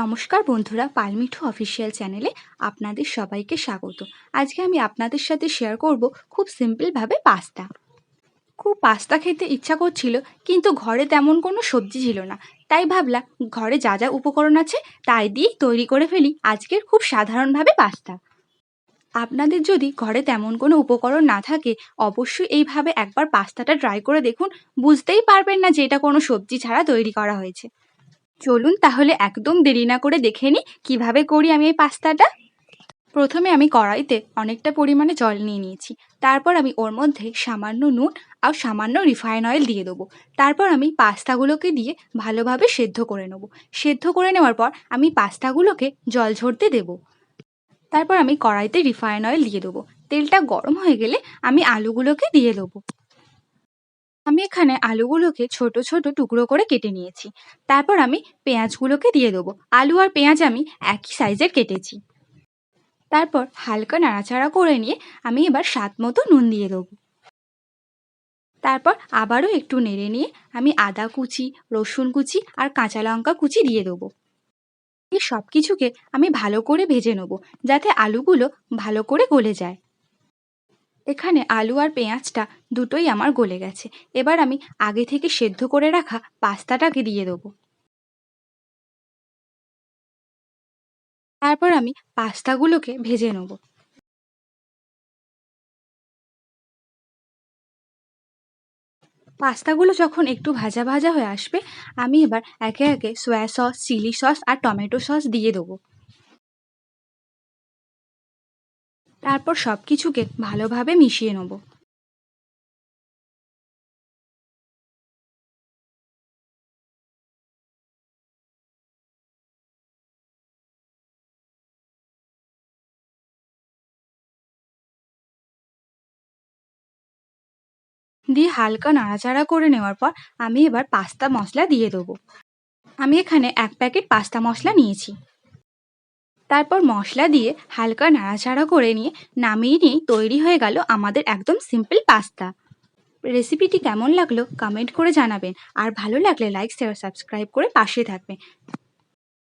নমস্কার বন্ধুরা পালমিঠু অফিসিয়াল চ্যানেলে আপনাদের সবাইকে স্বাগত। আজকে আমি আপনাদের সাথে শেয়ার করব খুব সিম্পলভাবে পাস্তা। খুব পাস্তা খেতে ইচ্ছা করছিল, কিন্তু ঘরে তেমন কোনো সবজি ছিল না। তাই ভাবলাম, ঘরে যা যা উপকরণ আছে তাই দিয়েই তৈরি করে ফেলি আজকের খুব সাধারণভাবে পাস্তা। আপনাদের যদি ঘরে তেমন কোনো উপকরণ না থাকে, অবশ্যই এইভাবে একবার পাস্তাটা ট্রাই করে দেখুন, বুঝতেই পারবেন না যে এটা কোনো সবজি ছাড়া তৈরি করা হয়েছে। চলুন তাহলে একদম দেরি না করে দেখে নিই কীভাবে করি আমি এই পাস্তাটা। প্রথমে আমি কড়াইতে অনেকটা পরিমাণে জল নিয়ে নিয়েছি। তারপর আমি ওর মধ্যে সামান্য নুন আর সামান্য রিফাইন অয়েল দিয়ে দেবো। তারপর আমি পাস্তাগুলোকে দিয়ে ভালোভাবে সেদ্ধ করে নেব। সেদ্ধ করে নেওয়ার পর আমি পাস্তাগুলোকে জল ঝরতে দেবো। তারপর আমি কড়াইতে রিফাইন অয়েল দিয়ে দেবো। তেলটা গরম হয়ে গেলে আমি আলুগুলোকে দিয়ে দেবো। আমি এখানে আলুগুলোকে ছোট ছোট টুকরো করে কেটে নিয়েছি। তারপর আমি পেঁয়াজগুলোকে দিয়ে দেবো। আলু আর পেঁয়াজ আমি একই সাইজের কেটেছি। তারপর হালকা নাড়াচাড়া করে নিয়ে আমি এবার স্বাদ মতো নুন দিয়ে দেবো। তারপর আবারও একটু নেড়ে নিয়ে আমি আদা কুচি, রসুন কুচি আর কাঁচা লঙ্কা কুচি দিয়ে দেবো। এই সব কিছুকে আমি ভালো করে ভেজে নেব, যাতে আলুগুলো ভালো করে গলে যায়। এখানে আলু আর পেঁয়াজটা দুটোই আমার গলে গেছে। এবার আমি আগে থেকে সেদ্ধ করে রাখা পাস্তাটাকে দিয়ে দেবো। তারপর আমি পাস্তাগুলোকে ভেজে নেব। পাস্তাগুলো যখন একটু ভাজা ভাজা হয়ে আসবে, আমি এবার একে একে সয়া সস, চিলি সস আর টমেটো সস দিয়ে দেবো। তারপর সব কিছুকে ভালোভাবে মিশিয়ে নেব। দিয়ে হালকা নাড়াচাড়া করে নেওয়ার পর আমি এবার পাস্তা মশলা দিয়ে দেবো। আমি এখানে এক প্যাকেট পাস্তা মশলা নিয়েছি। তারপর মশলা দিয়ে হালকা নাড়াচাড়া করে নিয়ে নামিয়ে নিয়েই তৈরি হয়ে গেল আমাদের একদম সিম্পল পাস্তা রেসিপিটি কেমন লাগল কমেন্ট করে জানাবেন। আর ভালো লাগলে লাইক শেয়ার সাবস্ক্রাইব করে পাশে থাকবেন।